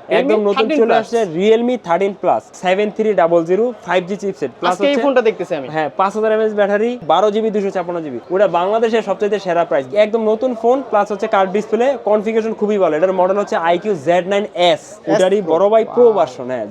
একদম নতুন চলে আসছে জি চিপসেট প্লাস এই ফোনটা দেখতেছি আমি। হ্যাঁ ব্যাটারি ওটা বাংলাদেশের সবচেয়ে সেরা প্রাইস একদম নতুন ফোন প্লাস হচ্ছে কার্ড ডিসপ্লে কনফিগারেশন খুবই ভালো। এটার মডেল হচ্ছে ওটারই বড় ভাই প্রো ভার্সন হ্যাঁ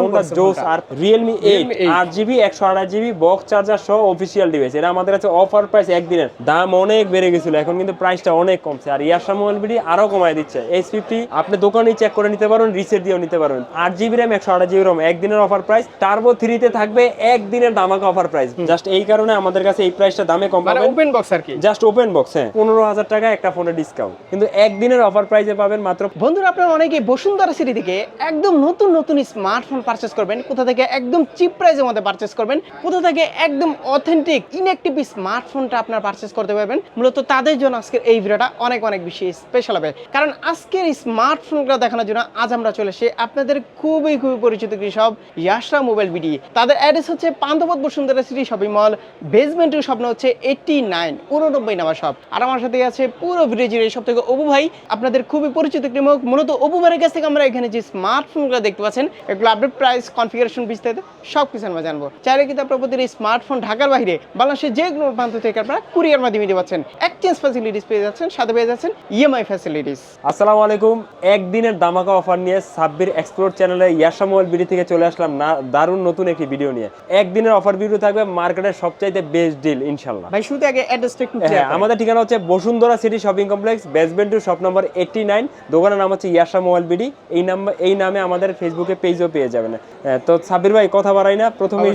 ফোনটা জোস আর রিয়েলমি এইট Realme 8 আট জিবি একশো আঠাশ জিবি বক্স চার্জার সহ অফিসিয়াল ডিভাইস এটা আমাদের কাছে অফার প্রাইস একদিনের। দাম অনেক বেড়ে গেছিল এখন কিন্তু প্রাইসটা অনেক কমছে। আর ইয়াসা মোবাইল বিডি আরও কমায় দিচ্ছে। এস ফিফটি আপনি দোকানে চেক করে নিতে পারেন রিসেট দিয়েও নিতে পারবেন। আট জিবি র্যাম একশো আঠাশ জিবি রম একদিনের অফার প্রাইস টার্বো থ্রিতে থাকবে একদিনের দামাকা অফার প্রাইস জাস্ট এই কারণে আমাদের কাছে এই প্রাইসটা দামে কম মানে পাবেন। ওপেন বক্স আর কি? জাস্ট ওপেন বক্স হ্যাঁ। পনেরো হাজার টাকা একটা ফোনের ডিসকাউন্ট কিন্তু একদিনের অফার প্রাইসে পাবেন মাত্র বন্ধুরা আপনারা অনেকে বসুন্ধরা সিটি থেকে একদম নতুন নতুন স্মার্টফোন পারচেস করবেন কোথা থেকে একদম চিপ প্রাইসের মধ্যে পারচেস করবেন কোথা থেকে একদম অথেন্টিক ইনঅ্যাক্টিভ স্মার্টফোনটা আপনারা পারচেস করতে পারবেন। মূলত তাদের জন্য আজকের এই ভিডিওটা অনেক অনেক বেশি স্পেশাল হবে। কারণ আজকের স্মার্টফোনগুলো দেখানোর জন্য আজ আমরা চলে এসে আপনাদের খুবই খুবই পরিচিত কৃষক ইয়াসরা মোবাইল বিডি। তাদের অ্যাড্রেস হচ্ছে Panthapath Bashundhara city shopping mall বেসমেন্টের স্বপ্ন হচ্ছে এইটটি নাইন উননব্বই নাম্বার শপ আর আমার সাথে আছে পুরো ভিডিও জুড়ে সব থেকে অবু ভাই। আপনাদের খুবই পরিচিত একটি মূলত অবু ভাইয়ের কাছ থেকে আমরা এখানে যে স্মার্টফোনগুলো দেখতে পাচ্ছেন, এগুলো আপডেট প্রাইস কনফিগারেশন বিস্তারিত সব কিছু আমরা জানব। চাইলে কিন্তু আপনার প্রতিটি স্মার্টফোন ঢাকার বাইরে বাংলাদেশের যে কোনো প্রান্ত থেকে আপনারা কুরিয়ার মাধ্যমে দিতে পারছেন এক্সচেঞ্জ ফ্যাসিলিটিস পেয়ে যাচ্ছেন, সাথে পেয়ে যাচ্ছেন ইএমআই ফ্যাসিলিটিস আসসালামু আলাইকুম। একদিনের দামাকা অফার নিয়ে সাব্বির এক্সপ্লোর চ্যানেলে ইয়াসা মোবাইল ভিডিও থেকে চলে আসলাম। না দারুণ নতুন একটি ভিডিও নিয়ে। একদিনের অফার ভিডিও থাকবে মার্কেটের সবচাইতে বেস্ট ডিল ইনশাল্লাহ ভাই শুরুতে আগে অ্যাড্রেসটা একটু হ্যাঁ আমাদের ঠিকানা হচ্ছে Bashundhara city shopping complex basement two shop number eighty nine দোকানের নাম হচ্ছে ইয়াসা মোবাইল বিডি। এই নাম্বার এই নামে আমাদের ফেসবুকে পেজও পেয়ে যাবেন। হ্যাঁ, তো সাব্বির ভাই কথা বাড়াই না। প্রথমে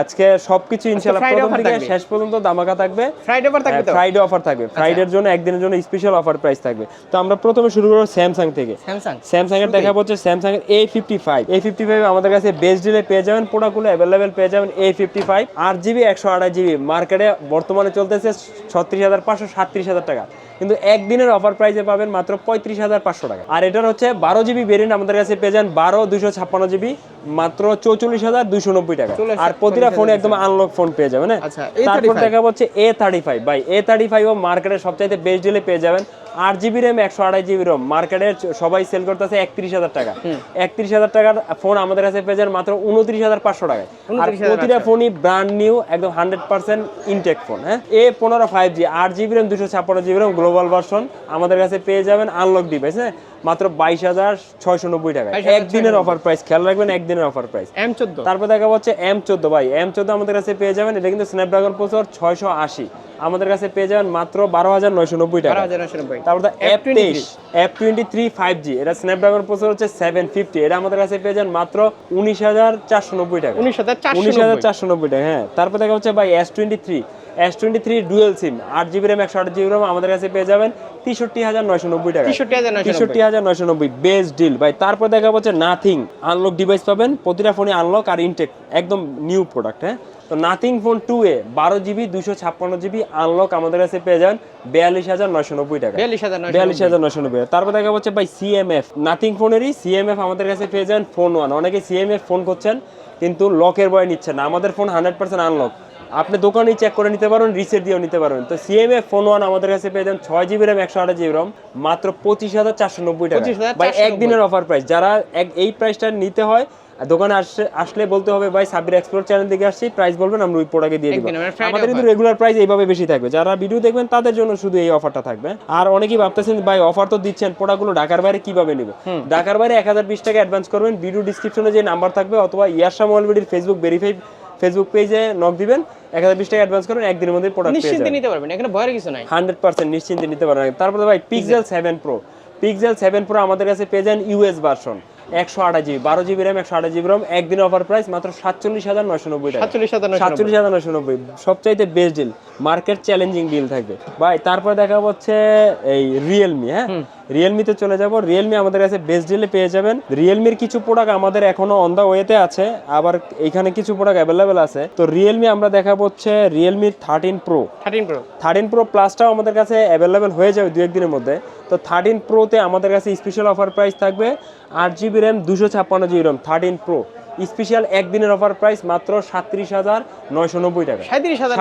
আজকে সবকিছু ইনশাল্লাহ প্রথম থেকে শেষ পর্যন্ত দামাকা থাকবে। ফ্রাইডে বার থাকবে ফ্রাইডে অফার থাকবে। ফ্রাইডের জন্য একদিনের জন্য স্পেশাল অফার প্রাইস থাকবে। তো আমরা প্রথমে শুরু করব স্যামসাং থেকে। স্যামসাং স্যামসাং এর দেখা হচ্ছে স্যামসাং এর A fifty five A fifty five আমাদের কাছে বেস্ট ডিলে পেয়ে যাবেন প্রোডাক্টগুলো অ্যাভেলেবেল পেয়ে যাবেন এ ফিফটি ফাইভ আট জিবি একশো আঠাশ জিবি মার্কেটে বর্তমানে চলতেছে ছত্রিশ হাজার পাঁচশো সাতত্রিশ হাজার টাকা। কিন্তু একদিনের অফার প্রাইসে পাবেন মাত্র পঁয়ত্রিশ হাজার পাঁচশো টাকা। আর এটার হচ্ছে বারো জিবি ভেরিয়েন্ট আমাদের কাছে পেয়ে যান বারো দুশো ছাপ্পান্ন জিবি মাত্র চৌচল্লিশ হাজার দুশো নব্বই টাকা। আর প্রতিটা ফোনে একদম আনলক ফোন পেয়ে যাবেন হ্যাঁ? আচ্ছা, তারপর দেখা হচ্ছে A thirty five by A thirty five ও মার্কেটের সবচাইতে বেস্ট ডিলে পেয়ে যাবেন। আট জিবি র্যাম একশো আড়াই জিবি রোম মার্কেটে সবাই সেল করতেছে একত্রিশ হাজার টাকা। একত্রিশ হাজার টাকার ফোন আমাদের কাছে পেয়ে যান মাত্র উনত্রিশ হাজার পাঁচশো টাকায়। আর প্রতিটা ফোনই ব্র্যান্ড নিউ একদম হান্ড্রেড পার্সেন্ট ইনটেক ফোন হ্যাঁ? এ পনেরো ফাইভ জি আট জিবি র্যাম দুশো ছাপ্পান্ন জিবি র্যাম গ্লোবাল ভার্সন আমাদের কাছে পেয়ে যাবেন আনলক ডিভাইস হ্যাঁ? মাত্র বাইশ হাজার ছয়শো নব্বই টাকা একদিনের অফার প্রাইস খেয়াল রাখবেন একদিনের অফার প্রাইস এম চোদ্দ। তারপর দেখা হচ্ছে এম চোদ্দ ভাই। এম চোদ্দ আমাদের কাছে পেয়ে যাবেন এটা কিন্তু স্ন্যাপড্রাগন প্রসেসর ছয়শো আশি। আমাদের কাছে পেয়ে যাবেন মাত্র বারো হাজার নয়শো নব্বই টাকা তারপর এফ তেইশ F twenty three five G এটা স্ন্যাপড্রাগন প্রসেসর হচ্ছে সেভেন ফিফটি এটা আমাদের কাছে পেয়ে যান মাত্র উনিশ হাজার চারশো নব্বই টাকা উনিশ হাজার চারশো উনিশ হাজার চারশো নব্বই টাকা হ্যাঁ। তারপর দেখা হচ্ছে ভাই S twenty three S twenty three dual SIM আট জিবি র্যাম একশো আট জিবি র্যাম আমাদের কাছে পেয়ে যাবেন তেষট্টি হাজার নয়শো নব্বই টাকা তেষট্টি হাজার নয়শো নব্বই। বেস্ট ডিল ভাই তারপর দেখা হচ্ছে নাথিং আনলক ডিভাইস পাবেন। প্রতিটা ফোনে আনলক আর ইনটেক একদম নিউ প্রোডাক্ট হ্যাঁ? তো নাথিং ফোন টু এ বারো জিবি দুশো ছাপ্পান্ন জিবি আনলক আমাদের কাছে পেয়ে যান বিয়াল্লিশ হাজার নয়শো নব্বই টাকা বিয়াল্লিশ হাজার নশো নব্বই। তারপর দেখা হচ্ছে ভাই সিএমএফ নাথিং ফোনেরই সিএমএফ আমাদের কাছে পেয়ে যান ফোন ওয়ান অনেকে সিএমএফ ফোন করছেন কিন্তু লকের বয় নিচ্ছেন না। আমাদের ফোন হান্ড্রেড পার্সেন্ট আনলক আপনি দোকানেই চেক করে নিতে পারেন রিসেট দিয়েও নিতে পারবেন। তো সিএমএফ ফোন ওয়ান আমাদের কাছে পেয়ে যান ছয় জিবি র্যাম একশো আঠাশ জিবি রম মাত্র পঁচিশ হাজার চারশো নব্বই টাকা। ভাই একদিনের অফার প্রাইস যারা এক এই প্রাইসটা নিতে হয় দোকানে আসলে আসলে বলতে হবে ভাই সাবির এক্সপ্লোর চ্যানেল থেকে আসছি প্রাইস বলবেন আমরা ওই প্রোডাক্টে দিয়ে দিব। মানে আমাদের কিন্তু রেগুলার প্রাইস এইভাবে বেশি থাকবে। যারা ভিডিও দেখবেন তাদের জন্য শুধু এই অফারটা থাকবে। আর অনেকেই ভাবতেছেন ভাই অফার তো দিচ্ছেন প্রোডাক্টগুলো ঢাকার বাইরে কীভাবে নেবে? ঢাকার বাইরে এক হাজার বিশ টাকা অ্যাডভান্স করবেন ভিডিও ডিসক্রিপশনে যে নাম্বার থাকবে অথবা Yarsha mobile Facebook verify Facebook পেজে নক দিবেন এক হাজার বিশ টাকা অ্যাডভান্স করবেন একদিনের মধ্যে প্রোডাক্ট নিশ্চিন্তে নিতে পারবেন এখানে ভয়ের কিছু নাই। হান্ড্রেড পার্সেন্ট নিশ্চিন্তে নিতে পারবেন। তারপরে ভাই Pixel seven pro Pixel seven pro আমাদের কাছে পেয়ে যান ইউএস ভার্সন একশো আঠাশ জিবি বারো জিবি র্যাম একশো আঠাশ জিবি র্যাম একদিনের অফার প্রাইস মাত্র সাতচল্লিশ হাজার নয়শো নব্বই সাতচল্লিশ হাজার নয়শো নব্বই। সবচাইতে best deal market challenging deal থাকবে। ভাই তারপরে দেখা হচ্ছে এই রিয়েলমি হ্যাঁ? রিয়েলমিতে চলে যাব। রিয়েলমি আমাদের কাছে বেস্ট ডিলে পেয়ে যাবেন। রিয়েলমির কিছু প্রোডাক্ট আমাদের এখনও অন দা ওয়েতে আছে আবার এখানে কিছু প্রোডাক্ট অ্যাভেলেবেল আছে। তো রিয়েলমি আমরা দেখাবো হচ্ছে Realme thirteen pro thirteen pro thirteen pro প্লাসটাও আমাদের কাছে অ্যাভেলেবেল হয়ে যাবে দু একদিনের মধ্যে। তো থার্টিন প্রোতে আমাদের কাছে স্পেশাল অফার প্রাইস থাকবে। আট জিবি র্যাম দুশো ছাপ্পান্ন GB RAM thirteen pro special একদিনের অফার প্রাইস মাত্র সাত্রিশ হাজার নয়শো নব্বই টাকা। সাঁত্রিশ হাজার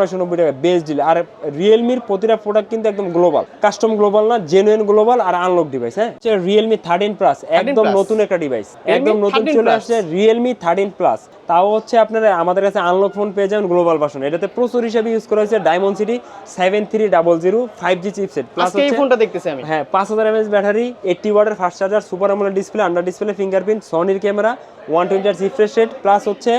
নয়শো নব্বই। টাকা বেস্ট ডিল আর রিয়েলমির প্রতিটা প্রোডাক্ট কিন্তু একদম গ্লোবাল কাস্টম গ্লোবাল না জেনুইন গ্লোবাল আর আনলক ডিভাইস হ্যাঁ? রিয়েলমি থার্টিন প্লাস একদম নতুন একটা ডিভাইস একদম নতুন চলে আসছে রিয়েলমি থার্টিন প্লাস তাও হচ্ছে আপনারা আমাদের কাছে আনলক ফোন পেয়ে যাবেন গ্লোবাল ভার্সন এটাতে প্রচুর হিসেবে ইউজ করা হয়েছে Dimensity seven three double zero five G chipset plus এই ফোনটা দেখতেছি আমি। হ্যাঁ পাঁচ হাজার এমএস ব্যাটারি এইটটি ওয়াটের fast charger super AMOLED display under display fingerprint সনির camera one twenty আর রিফ্রেশ রেট প্লাস হচ্ছে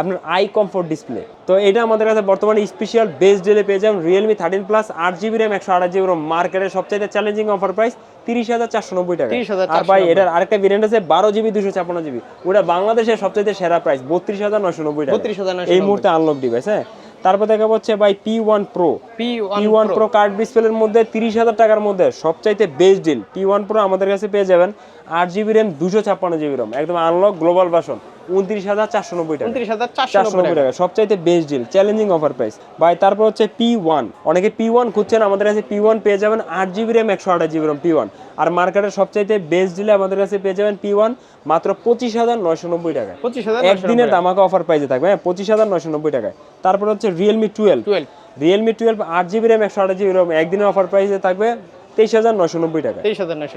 আপনার আই কমফোর্ট ডিসপ্লে তো এটা আমাদের কাছে বর্তমানে স্পেশাল বেস্ট ডেলে পেয়ে যাবেন রিয়েলমি থার্টিন প্লাস আট জিবি র্যাম একশো আঠাশ জিবি মার্কেটের সবচাইতে চ্যালেঞ্জিং অফার প্রাইস তিরিশ হাজার চারশো নব্বই টাকা। 30,490 আর ভাই এটার আরেকটা ভেরিয়েন্ট আছে বারো জিবি দুশো ছাপ্পান্ন জিবি ওটা বাংলাদেশের সবচাইতে সেরা প্রাইস বত্রিশ হাজার নয়শো নব্বই টাকা। 32,990 এই মুহূর্তে আনলক ডিভাইস হ্যাঁ? তারপর দেখা যাচ্ছে ভাই P one pro P one pro curved ডিসপ্লের মধ্যে তিরিশ হাজার টাকার মধ্যে সবচাইতে best deal P one pro আমাদের কাছে পেয়ে যাবেন আট জিবি র্যাম দুশো ছাপ্পান্ন জিবি র্যাম একদম আনলক গ্লোবাল ভার্সন উনত্রিশ হাজার চারশো নব্বই টাকা। উনত্রিশ হাজার চারশো চারশো নব্বই টাকা। সবচাইতে best deal challenging offer price ভাই তারপর হচ্ছে পি ওয়ান অনেকে পি ওয়ান খুঁজছেন আমাদের কাছে পি ওয়ান পেয়ে যাবেন আট জিবি র্যাম একশো আঠাশ জিবি র্যাম পি ওয়ান আর মার্কেটের সবচাইতে বেস্ট ডিলে আমাদের কাছে পেয়ে যাবেন পি ওয়ান মাত্র পঁচিশ হাজার নয়শো নব্বই টাকা পঁচিশ হাজার একদিনের দামাকা অফার প্রাইসে থাকবে হ্যাঁ পঁচিশ হাজার নয়শো নব্বই টাকায়। তারপর হচ্ছে Realme twelve twelve Realme twelve আট জিবি র্যাম একশো আঠাশ জিবি র্যাম একদিনের অফার প্রাইসে থাকবে তেইশ হাজার নশো নব্বই টাকা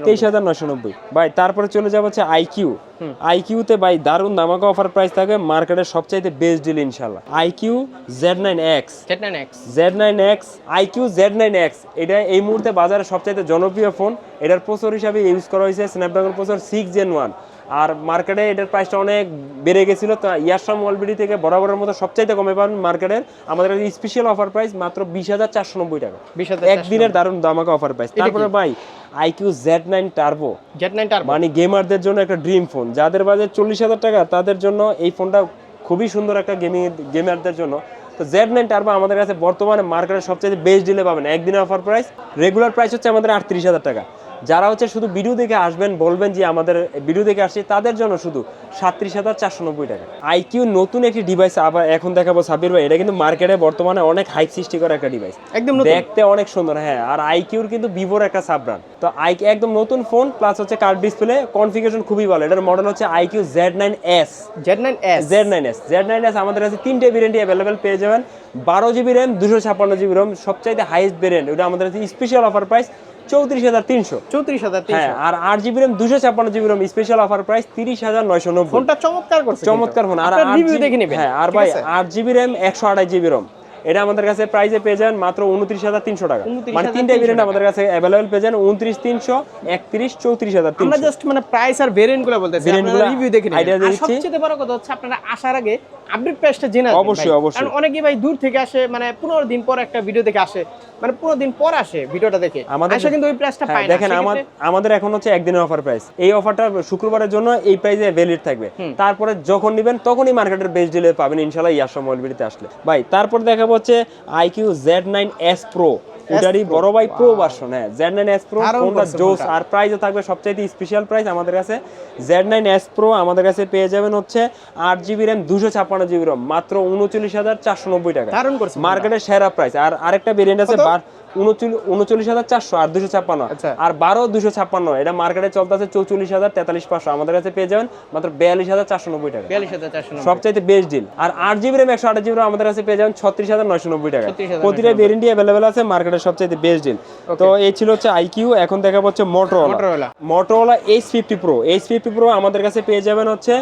তেইশ হাজার নয়শো নব্বই। ভাই তারপরে চলে যাব হচ্ছে আইকিউ আইকিউতে ভাই দারুণ দামাকা অফার প্রাইস থাকবে মার্কেটের সবচাইতে বেস্ট ডিল ইনশাল্লাহ iQOO Z nine X Z nine X Z nine X iQOO Z nine X এটা এই মুহূর্তে বাজারে সবচাইতে জনপ্রিয় ফোন এটার প্রসর হিসাবে ইউজ করা হয়েছে Snapdragon processor six gen one আর মার্কেটে এটার প্রাইসটা অনেক বেড়ে গেছিল তো ইয়ারসাম ওয়ালবিডি থেকে বরাবরের মতো সবচাইতে কমে পাবেন মার্কেটের আমাদের স্পেশাল অফার প্রাইস মাত্র বিশ হাজার চারশো নব্বই টাকা। একদিনের দারুণ দামাকা অফার প্রাইস তারপরে ভাই iQOO Z nine turbo Z nine turbo মানে গেমারদের জন্য একটা ড্রিম ফোন যাদের বাজেট চল্লিশ হাজার টাকা তাদের জন্য এই ফোনটা খুবই সুন্দর একটা গেমিং গেমারদের জন্য। তো জেড নাইন টার্বো আমাদের কাছে বর্তমানে মার্কেটের সবচেয়ে বেস্ট ডিলে পাবেন। একদিনের অফার প্রাইস রেগুলার প্রাইস হচ্ছে আমাদের আটত্রিশ হাজার টাকা। যারা হচ্ছে শুধু ভিডিও দেখে আসবেন বলবেন যে আমাদের ভিডিও দেখে আসছি তাদের জন্য শুধু সাত্রিশ হাজার চারশো নব্বই টাকা। আইকিউ নতুন একটি ডিভাইস আবার এখন দেখাবো সাবির ভাই। এটা কিন্তু মার্কেটে বর্তমানে অনেক হাইপ সৃষ্টি করা একটা ডিভাইস একদম দেখতে অনেক সুন্দর হ্যাঁ। আর আইকিউর কিন্তু ভিভোর একটা সাব ব্র্যান্ড তো আই একদম নতুন ফোন প্লাস হচ্ছে কার্ড ডিসপ্লে কনফিগারেশন খুবই ভালো। এটার মডেল হচ্ছে iQOO Z nine S Z nine S Z nine S Z nine S আমাদের কাছে তিনটে ভেরিয়েন্টই অ্যাভেলেবেল পেয়ে যাবেন। বারো জিবি র্যাম দুশো ছাপ্পান্ন জিবি র্যাম সবচাইতে হাইয়েস্ট ভেরিয়েন্ট ওটা আমাদের কাছে স্পেশাল অফার প্রাইস চৌত্রিশ হাজার তিনশো। চৌত্রিশ হাজার হ্যাঁ আর আট জিবি র্যাম দুশো ছাপ্পান্ন GB RAM special offer price তিরিশ হাজার নয়শো নব্বই। ফোনটা চমৎকার করছে চমৎকার ফোন আর রিভিউ দেখে নেবেন। হ্যাঁ আর ভাই আট জিবি র্যাম একশো আঠাশ জিবি রম এটা আমাদের কাছে প্রাইসে পেয়ে যান মাত্র উনত্রিশ হাজার তিনশো টাকা। মানে তিনটে ভেরিয়েন্ট আমাদের কাছে অ্যাভেলেবেল পেয়ে যান উনত্রিশ তিনশো একত্রিশ চৌত্রিশ হাজার আমরা জাস্ট মানে প্রাইস আর ভেরিয়েন্টগুলো বলতেছি আপনারা রিভিউ দেখে দিয়ে দিচ্ছি। সবচেয়ে বড় কথা হচ্ছে আপনারা আসার আগে আপডেট প্রাইসটা জেনে অবশ্যই, অবশ্যই। কারণ অনেকেই ভাই দূর থেকে আসে মানে 15 দিন পর একটা ভিডিও দেখে আসে। মানে 15 দিন পর আসে ভিডিওটা দেখে। আমাদের আসে কিন্তু ওই প্রাইসটা হ্যাঁ, পায় না। দেখেন আমার আমাদের এখন হচ্ছে একদিনের অফার প্রাইস এই অফারটা শুক্রবারের জন্য এই প্রাইসে ভ্যালিড থাকবে। তারপরে যখন নেবেন তখনই মার্কেটের বেস্ট ডিলে পাবেন। ইনশাল্লাহ ইয়ার মোবাইলবিডিতে আসলে। ভাই তারপর দেখাবো হচ্ছে iQOO Z nine S pro ওটারই বড় ভাই প্রো ভার্সন হ্যাঁ জেড নাইন এস প্রো ফোনটা জোস। আর প্রাইসও থাকবে সবচাইতে স্পেশাল প্রাইস আমাদের কাছে। জেড নাইন এস প্রো আমাদের কাছে পেয়ে যাবেন হচ্ছে আট জিবি র্যাম দুশো ছাপ্পান্ন জিবি র্যাম মাত্র উনচল্লিশ হাজার চারশো নব্বই টাকা। মার্কেটের সেরা প্রাইস আর আরেকটা ভেরিয়েন্ট আছে উনচল্লিশ হাজার চারশো আর দুশো ছাপ্পান্ন। আচ্ছা। আর বারো দুশো ছাপ্পান্ন। এটা মার্কেটে চৌচল্লিশ হাজার তেতাল্লিশ পাঁচশো। আমাদের কাছে পেয়ে যাবেন মাত্র বিয়াল্লিশ হাজার চারশো নব্বই টাকা। 42490 সবচাইতে বেস্ট ডিল। আর আট জিবি র্যাম একশো আট জিবি র্যাম আমাদের কাছে পেয়ে যাবেন ছত্রিশ হাজার নয়শো নব্বই টাকা। প্রতিটা ভেরিয়েন্টই অ্যাভেলেবেল আছে মার্কেটের সবচাইতে বেস্ট ডিল। তো এই ছিল হচ্ছে আইকিউ এখন হচ্ছে edge fifty pro edge fifty pro আমাদের কাছে পেয়ে যাবেন হচ্ছে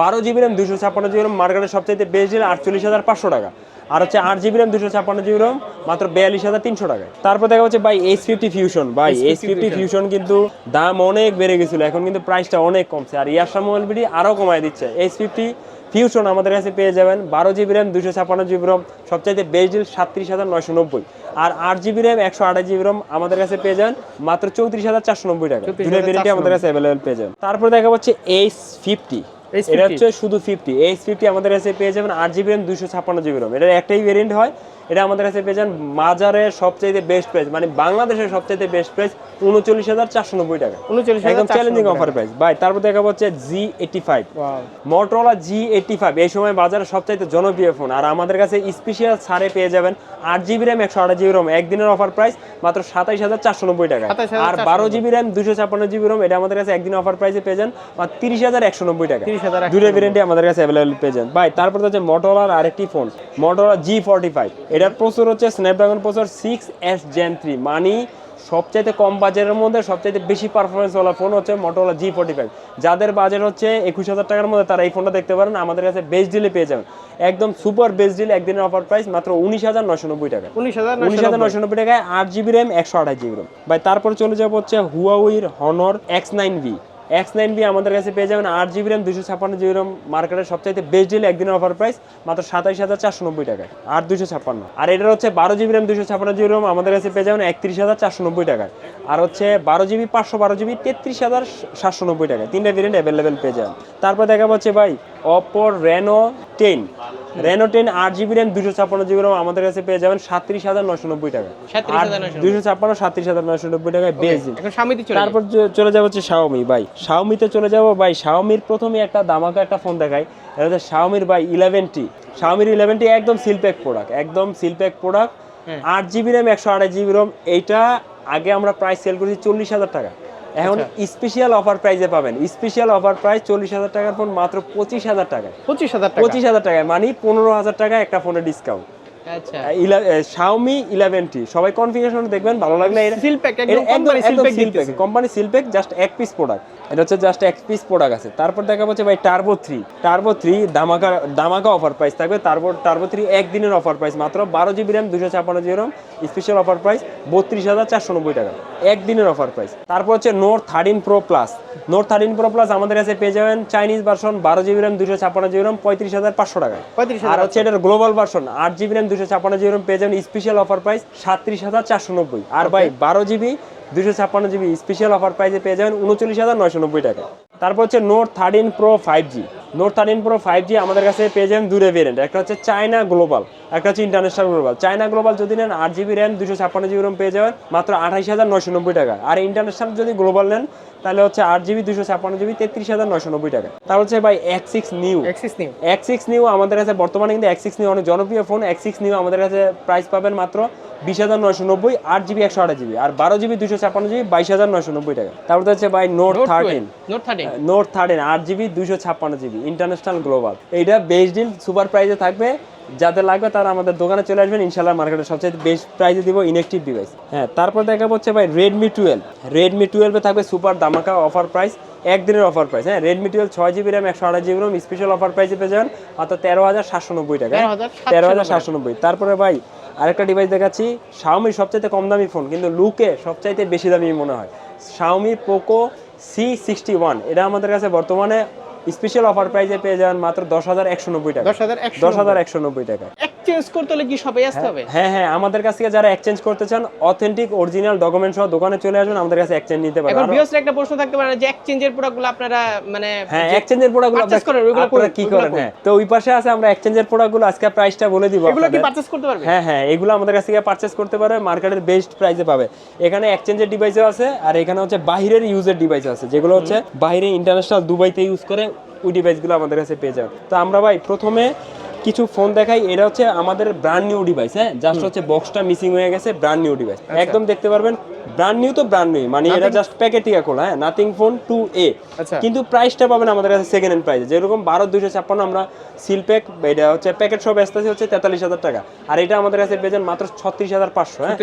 বারো জিবি র্যাম দুশো ছাপ্পান্ন জিবি র্যাম মার্কেটের সবচাইতে বেস্ট ডিল আটচল্লিশ হাজার পাঁচশো টাকা। আর হচ্ছে আট জিবি র্যাম দুশো ছাপ্পান্ন জিবি র্যাম মাত্র বিয়াল্লিশ হাজার তিনশো টাকা তারপর দেখা হচ্ছে ভাই এইচ ফিফটি ফিউশন ভাই এইচ ফিফটি ফিউশন কিন্তু দাম অনেক বেড়ে গেছিল এখন কিন্তু প্রাইসটা অনেক কমছে। আর ইয়াসা মোবাইল বিডি আরও কমায় দিচ্ছে। এইচ ফিফটি ফিউশন আমাদের কাছে পেয়ে যাবেন বারো জিবি র্যাম দুশো ছাপ্পান্ন জিবি রম সবচাইতে বেস্ট ডিল সাতত্রিশ হাজার নয়শো নব্বই। আর আট জিবি র্যাম একশো আঠাশ জিবি রম আমাদের কাছে পেয়ে যান মাত্র চৌত্রিশ হাজার চারশো নব্বই টাকা দুটো ভেরিয়েন্টই আমাদের কাছে অ্যাভেলেবেল পেয়ে যাবেন। তারপর দেখা হচ্ছে এইচ ফিফটি এটা হচ্ছে শুধু ফিফটি এইচ ফিফটি আমাদের কাছে পেয়ে যাবেন আট জিবি র্যাম দুশো ছাপ্পান্ন জিবি রম এটার একটাই ভেরিয়েন্ট হয়। এটা আমাদের কাছে পেয়ে যান মাজারের সবচাইতে বেস্ট প্রাইস মানে বাংলাদেশের সবচাইতে বেস্ট প্রাইস উনচল্লিশ হাজার চারশো নব্বই টাকা। 39,490 একদম চ্যালেঞ্জিং অফার প্রাইস ভাই তারপর দেখা হচ্ছে G eighty five. Motorola G eighty five এই সময় বাজারে সবচাইতে জনপ্রিয় ফোন আর আমাদের কাছে স্পেশাল ছাড়ে পেয়ে যাবেন আট জিবি র্যাম একশো আঠাশ জিবি রম একদিনের অফার প্রাইস মাত্র সাতাইশ হাজার চারশো নব্বই টাকা। আর বারো জিবি র্যাম দুশো ছাপ্পান্ন জিবি রম এটা আমাদের কাছে একদিন অফার প্রাইসে পেয়ে যান তিরিশ হাজার একশো নব্বই টাকা। 30,190 হাজার দুটো ভেরিয়েন্টই আমাদের কাছে অ্যাভেলেবল পেয়ে যান। ভাই তারপর হচ্ছে মোটরলার আরেকটি phone Motorola G forty five এটার প্রচুর হচ্ছে স্ন্যাপড্রাগন প্রচুর সিক্স এস জেন থ্রি মানি সবচাইতে কম বাজারের মধ্যে সবচাইতে বেশি পারফরমেন্স ওয়ালা ফোন হচ্ছে মোটরলা জি ফোর্টি ফাইভ যাদের বাজেট হচ্ছে একুশ হাজার টাকার মধ্যে তারা এই ফোনটা দেখতে পারেন আমাদের কাছে বেস্ট ডিলে পেয়ে যাবেন। একদম সুপার বেস্ট ডিল একদিনের অফার প্রাইস মাত্র উনিশ হাজার নশো নব্বই টাকা। উনিশ হাজার উনিশ হাজার নশো নব্বই টাকায় আট জিবি র্যাম একশো আঠাশ জিবি র্যাম ভাই তারপর চলে যাব হচ্ছে হুয়াউইর Honor X nine B X nine B আমাদের কাছে পেয়ে যাবেন আট জিবি র্যাম দুশো ছাপ্পান্ন জিবি র্যাম মার্কেটের সবচাইতে বেস্ট ডিল একদিনের অফার প্রাইস মাত্র সাতাইশ হাজার চারশো নব্বই টাকায়। আট দুশো ছাপ্পান্ন। আর এটার হচ্ছে বারো জিবি র্যাম দুশো ছাপ্পান্ন জিবি র্যাম আমাদের কাছে পেয়ে যাবেন একত্রিশ হাজার চারশো নব্বই টাকায়। আর হচ্ছে বারো জিবি পাঁচশো বারো জিবি তেত্রিশ হাজার সাতশো নব্বই টাকা তিনটা ভেরিয়েন্ট অ্যাভেলেবেল পেয়ে যাবেন। তারপর দেখা পাচ্ছে ভাই Oppo Reno ten. Reno ten আট জিবি র্যাম দুশো ছাপ্পান্ন জিবি র্যাম আমাদের কাছে পেয়ে যাবেন সাতত্রিশ হাজার নশো নব্বই টাকা 37,990 দুশো ছাপ্পান্ন সাতত্রিশ হাজার নশো নব্বই টাকায় বেশ তারপর চলে যাব হচ্ছে শাওমি ভাই। শাওমিতে চলে যাব ভাই। শাওমির প্রথমে একটা দামাকা একটা ফোন দেখাই। এটা হচ্ছে শাওমির ভাই ইলেভেন টি শাওমির ইলেভেন টি একদম সিলপ্যাক প্রোডাক্ট একদম সিলপ্যাক প্রোডাক্ট। আট জিবি র্যাম একশো আঠাশ জিবি রম এইটা আগে আমরা প্রাইস সেল করেছি চল্লিশ হাজার টাকা। এখন। স্পেশাল অফার প্রাইসে পাবেন। স্পেশাল অফার প্রাইস চল্লিশ হাজার টাকার ফোন মাত্র পঁচিশ হাজার টাকায় পঁচিশ হাজার পঁচিশ হাজার টাকায় মানে পনেরো হাজার টাকা একটা ফোনের ডিসকাউন্ট শাওমি ইলেভেন টি সবাই কনফিগারেশন দেখবেন ভালো লাগলে কোম্পানি সিলপ্যাক জাস্ট এক পিস প্রোডাক্ট এটা হচ্ছে জাস্ট এক পিস প্রোডাক্ট আছে। তারপর দেখা যাচ্ছে ভাই টার্বো থ্রি টার্বো থ্রি দামাকা দামাকা অফার প্রাইস থাকবে। তারপর টার্বো থ্রি একদিনের অফার প্রাইস মাত্র বারো জিবি র্যাম দুশো ছাপ্পান্ন GB RAM special offer price বত্রিশ হাজার চারশো নব্বই টাকা। একদিনের অফার প্রাইস তারপর হচ্ছে note thirteen pro plus note thirteen pro plus আমাদের কাছে পেয়ে যাবেন চাইনিজ ভার্সন বারো জিবি র্যাম দুশো ছাপ্পান্ন জিবি র্যাম পঁয়ত্রিশ হাজার পাঁচশো টাকায় পঁয়ত্রিশ আর হচ্ছে এটার গ্লোবাল ভার্সন আট জিবি র্যাম দুশো ছাপ্পান্ন জিবি র্যাম পেয়ে যাবেন স্পেশাল অফার প্রাইস সাতত্রিশ হাজার চারশো নব্বই। আর ভাই বারো জিবি দুশো ছাপ্পান্ন জিবি স্পেশাল অফার প্রাইসে পেয়ে যাবেন উনচল্লিশ হাজার নয়শো নব্বই টাকা। তারপর হচ্ছে note thirteen pro five G note thirteen pro five G আমাদের কাছে পেয়ে যাবেন দূরে ভেরিয়েন্ট একটা হচ্ছে চায়না গ্লোবাল একটা হচ্ছে ইন্টারন্যাশনাল গ্লোবাল চায়না গ্লোবাল যদি নেন আট জিবি র্যাম দুশো ছাপ্পান্ন জিবি র্যাম পেয়ে যাবেন মাত্র আঠাইশ হাজার নয়শো নব্বই টাকা। আর ইন্টারন্যাশনাল যদি গ্লোবাল নেন তাহলে হচ্ছে আট জিবি দুশো ছাপ্পান্ন জিবি তেত্রিশ হাজার নয়শো নব্বই টাকা। তারপর হচ্ছে ভাই X six new X six new X six new আমাদের কাছে বর্তমানে কিন্তু এক্স সিক্স নিউ অনেক জনপ্রিয় ফোন এক্স সিক্স নিউ আমাদের কাছে প্রাইস পাবেন মাত্র বিশ হাজার নয়শো নব্বই আট জিবি একশো আঠাশ জিবি আর বারো জিবি দুশো ছাপ্পান্ন জিবি বাইশ হাজার নয়শো নব্বই টাকা। তারপর হচ্ছে ভাই note note thirteen note thirteen note thirteen আট জিবি দুশো ছাপ্পান্ন জিবি ইন্টারন্যাশনাল গ্লোবাল। এইটা বেস্ট ডিল সুপার প্রাইজে থাকবে। যাদের লাগবে তারা আমাদের দোকানে চলে আসবেন ইনশাল্লাহ মার্কেটে সবচেয়ে বেস্ট প্রাইজে দিব ইনেকটিভ ডিভাইস হ্যাঁ তারপর দেখা হচ্ছে ভাই রেডমি টুয়েলভ রেডমি টুয়েলভে থাকবে সুপার দামাকা অফার প্রাইস একদিনের অফার প্রাইস হ্যাঁ রেডমি টুয়েলভ ছয় জিবি র্যাম একশো আঠাশ জিবি র্যাম স্পেশাল অফার প্রাইসে পেয়ে যাবেন অর্থাৎ তেরো হাজার সাতশো নব্বই টাকা? 13,790 তেরো হাজার সাতশো নব্বই। তারপরে ভাই আরেকটা ডিভাইস দেখাচ্ছি শাওমির সবচাইতে কম দামি ফোন কিন্তু লুকে সবচাইতে বেশি দামি মনে হয়। Xiaomi Poco C sixty one এটা আমাদের কাছে বর্তমানে স্পেশাল অফার প্রাইজে পেয়ে যাবেন মাত্র দশ হাজার একশো নব্বই টাকা। দশ হাজার একশো দশ হাজার একশো নব্বই টাকা। এক্সচেঞ্জ করতে হলে কি সবাই আসতে হবে? হ্যাঁ হ্যাঁ আমাদের কাছ থেকে যারা এক্সচেঞ্জ করতে চান অথেন্টিক অরিজিনাল ডকুমেন্ট সহ দোকানে চলে আসবেন আমাদের কাছে এক্সচেঞ্জ নিতে পারেন এখন ভিউয়ার্সরা একটা প্রশ্ন থাকতে পারে যে এক্সচেঞ্জের প্রোডাক্টগুলো আপনারা মানে হ্যাঁ এক্সচেঞ্জের প্রোডাক্টগুলো purchase করেন, ওইগুলো আপনারা কি করেন? হ্যাঁ তো ওই পাশে আছে আমরা এক্সচেঞ্জের প্রোডাক্টগুলো আজকে প্রাইসটা বলে দিব এগুলো কি পারচেজ করতে পারবে? হ্যাঁ হ্যাঁ এগুলো আমাদের কাছ থেকে পারচেস করতে পারে মার্কেটের বেস্ট প্রাইসে পাবে। এখানে এক্সচেঞ্জের ডিভাইসও আছে আর এখানে হচ্ছে বাহিরের ইউজের ডিভাইস আছে যেগুলো হচ্ছে বাইরে ইন্টারন্যাশনাল দুবাইতে ইউজ করে ওই ডিভাইসগুলো আমাদের কাছে পেয়ে যাবে তো আমরা ভাই প্রথমে কিছু ফোন দেখাই এটা হচ্ছে আমাদের ব্র্যান্ড নিউ ডিভাইস হ্যাঁ? জাস্ট হচ্ছে বক্সটা মিসিং হয়ে গেছে ব্র্যান্ড নিউ ডিভাইস একদম দেখতে পারবেন ব্র্যান্ড নিউ তো ব্র্যান্ড নিউ মানে এটা জাস্ট প্যাকেট থেকে খোলা হ্যাঁ? Nothing phone two A. কিন্তু প্রাইসটা পাবেন আমাদের কাছে সেকেন্ড হ্যান্ড প্রাইস যেরকম বারো দুশো ছাপ্পান্ন আমরা সিল প্যাক এটা হচ্ছে প্যাকেট সব আসতেছে হচ্ছে তেতাল্লিশ হাজার টাকা। আর এটা আমাদের কাছে পেয়েছেন মাত্র ছত্রিশ হাজার পাঁচশো হ্যাঁ?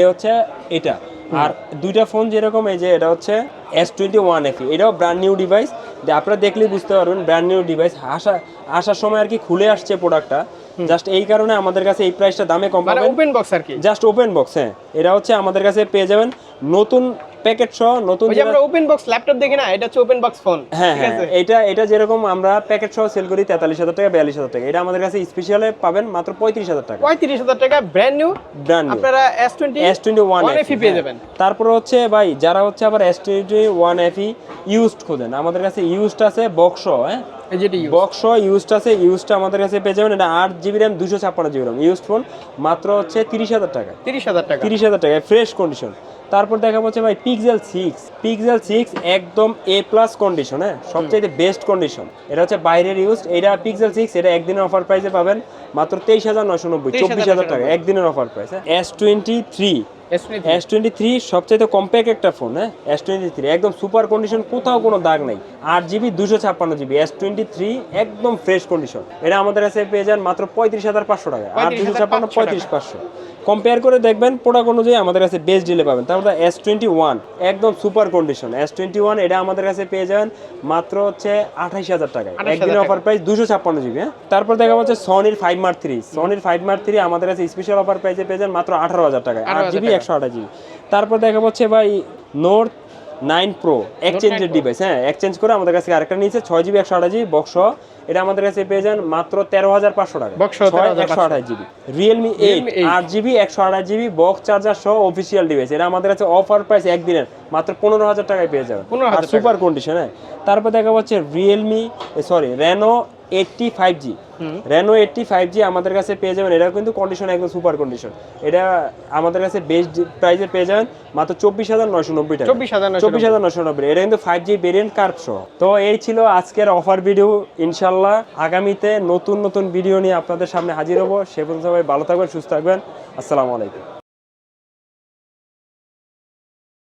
এ হচ্ছে এটা। আর দুইটা ফোন যেরকম এই যে এটা হচ্ছে এস টোয়েন্টি ওয়ান এফি এটাও ব্র্যান্ড নিউ ডিভাইস আপনারা দেখলেই বুঝতে পারবেন ব্র্যান্ড নিউ ডিভাইস আসা আসার সময় আর কি খুলে আসছে প্রোডাক্টটা জাস্ট এই কারণে আমাদের কাছে এই প্রাইসটা দামে কম মানে পাবেন। ওপেন বক্স আর কি? জাস্ট ওপেন বক্স হ্যাঁ। এটা হচ্ছে আমাদের কাছে পেয়ে যাবেন। নতুন প্যাকেট সহ নতুন যে আমরা ওপেন বক্স ল্যাপটপ দেখি না এটা হচ্ছে ওপেন বক্স ফোন হ্যাঁ ঠিক হ্যাঁ আছে? এটা এটা যেরকম আমরা প্যাকেট সহ সেল করি তেতাল্লিশ হাজার টাকা বিয়াল্লিশ হাজার টাকা। এটা আমাদের কাছে স্পেশালে পাবেন মাত্র পঁয়ত্রিশ হাজার টাকা। পঁয়ত্রিশ হাজার টাকা ব্র্যান্ড নিউ ব্র্যান্ড আপনারা S twenty S twenty one FE পেয়ে যাবেন। তারপরে হচ্ছে ভাই যারা হচ্ছে আবার S twenty one FE used খোঁজেন আমাদের কাছে ইউজড আছে বক্স হ্যাঁ? এই বক্স ইউজড আছে ইউজটা আমাদের কাছে পেয়ে যাবেন এটা আট জিবি র্যাম দুশো ছাপ্পান্ন জিবি র্যাম ইউজড ফোন মাত্র হচ্ছে তিরিশ হাজার টাকা। তিরিশ হাজার টাকা। তিরিশ হাজার টাকা ফ্রেশ কন্ডিশন তারপর দেখা যাচ্ছে ভাই পিক্সেল সিক্স পিক্সেল সিক্স একদম এ প্লাস কন্ডিশন হ্যাঁ? সবচাইতে বেস্ট কন্ডিশন এটা হচ্ছে বাইরের ইউজ এটা পিক্সেল সিক্স এটা একদিনের অফার প্রাইসে পাবেন মাত্র তেইশ হাজার নশো নব্বই চব্বিশ হাজার টাকা একদিনের offer price S twenty three S twenty three সবচাইতে কম্প্যাক্ট একটা ফোন হ্যাঁ? এস টোয়েন্টি থ্রি একদম সুপার কন্ডিশন কোথাও কোনো দাগ নেই। আট জিবি দুশো ছাপ্পান্ন জিবি এস টোয়েন্টি থ্রি একদম ফ্রেশ কন্ডিশন এটা আমাদের কাছে পেয়ে যান মাত্র পঁয়ত্রিশ হাজার পাঁচশো টাকা আট দুশো ছাপ্পান্ন 35,500 পঁয়ত্রিশ পাঁচশো। কম্পেয়ার করে দেখবেন প্রোডাক্ট অনুযায়ী আমাদের কাছে বেস্ট ডিলে পাবেন। তারপর এস টোয়েন্টি ওয়ান একদম super condition S twenty one এটা আমাদের কাছে পেয়ে যাবেন মাত্র হচ্ছে আঠাইশ হাজার টাকায়। একদিন অফার প্রাইস দুশো ছাপ্পান্ন জিবি হ্যাঁ? তারপর দেখা যাচ্ছে সনির ফাইভ মার্ক থ্রি সনির ফাইভ মার্ক থ্রি আমাদের কাছে স্পেশাল অফার প্রাইসে পেয়ে যান মাত্র আঠারো হাজার টাকায়। আট 18,000 জিবি টাকা। একশো আঠাশ জিবি তারপর দেখা যাচ্ছে ভাই নোট নাইন প্রো এক্সচেঞ্জের ডিভাইস হ্যাঁ এক্সচেঞ্জ করে আমাদের কাছে আরেকটা নিয়েছে ছয় জিবি একশো আঠাশ জিবি বক্স এটা আমাদের কাছে পেয়ে যান মাত্র তেরো হাজার পাঁচশো টাকা। Box সহ 13,500 একশো আঠাশ জিবি রিয়েলমি এইট আট জিবি একশো আঠাশ জিবি বক্স চার্জার সহ অফিসিয়াল ডিভাইস এটা আমাদের কাছে অফার প্রাইস একদিনের মাত্র পনেরো হাজার টাকায় পেয়ে যাবেন। আর সুপার কন্ডিশন হ্যাঁ। তারপর দেখা যাচ্ছে Realme sorry Reno eighty five G Reno eighty five G আমাদের কাছে পেয়ে যাবেন। এটা কিন্তু কন্ডিশন একদম সুপার কন্ডিশন এটা আমাদের কাছে বেস্ট প্রাইসে পেয়ে যাবেন মাত্র চব্বিশ হাজার নয়শো নব্বই টাকা। 24,990 চব্বিশ হাজার নশো নব্বই। এটা কিন্তু ফাইভ জি ভেরিয়েন্ট কার্ভ সহ। তো এই ছিল আজকের অফার ভিডিও ইনশাল্লাহ আগামীতে নতুন নতুন ভিডিও নিয়ে আপনাদের সামনে হাজির হব। সে পর্যন্ত সবাই ভালো থাকবেন সুস্থ থাকবেন। আসসালামু আলাইকুম।